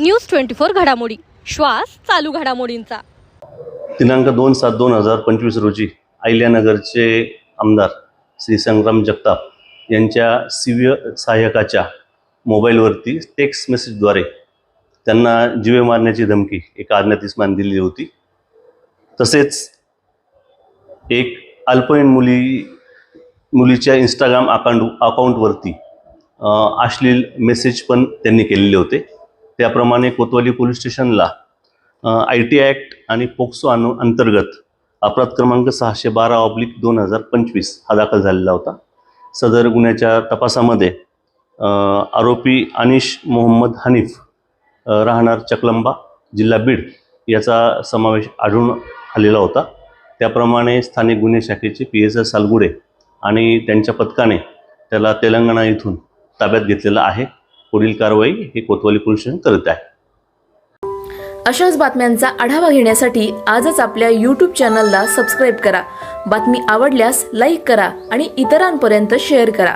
News twenty four घडामोडी. श्वास चालू घडामोडींचा. दिनांक दोन सात दोन हजार पंचवीस रोजी अहिल्यानगरचे आमदार श्री संग्राम जगताप यांच्या सिव्य सहाय्यकाच्या मोबाईलवरती टेक्स्ट मेसेजद्वारे त्यांना जीवे मारण्याची धमकी एका अज्ञातिस्मान दिली होती. तसेच एक अल्पवयीन मुली मुलीच्या इंस्टाग्राम अकाउंट अकाउंटवरती अश्लील मेसेज पण त्यांनी केलेले होते. त्याप्रमाणे कोतवाली पोलीस स्टेशनला आय टी ॲक्ट आणि पोक्सो अनु अंतर्गत अपराध क्रमांक सहाशे बारा ऑब्लिक दोन हजार पंचवीस हा दाखल झालेला होता. सदर गुन्ह्याच्या तपासामध्ये आरोपी अनिश मोहम्मद हनीफ राहणार चकलंबा जिल्हा बीड याचा समावेश आढळून आलेला होता. त्याप्रमाणे स्थानिक गुन्हे शाखेचे पी एस एस सालगुडे आणि त्यांच्या पथकाने त्याला तेलंगणा इथून ताब्यात घेतलेला आहे. पुढील कारवाई हे कोतवाली पोलीस स्टेशन करत आहे. अशाच बातम्यांचा आढावा घेण्यासाठी आजच आपल्या यूट्यूब चॅनलला सबस्क्राईब करा. बातमी आवडल्यास लाईक करा आणि इतरांपर्यंत शेअर करा.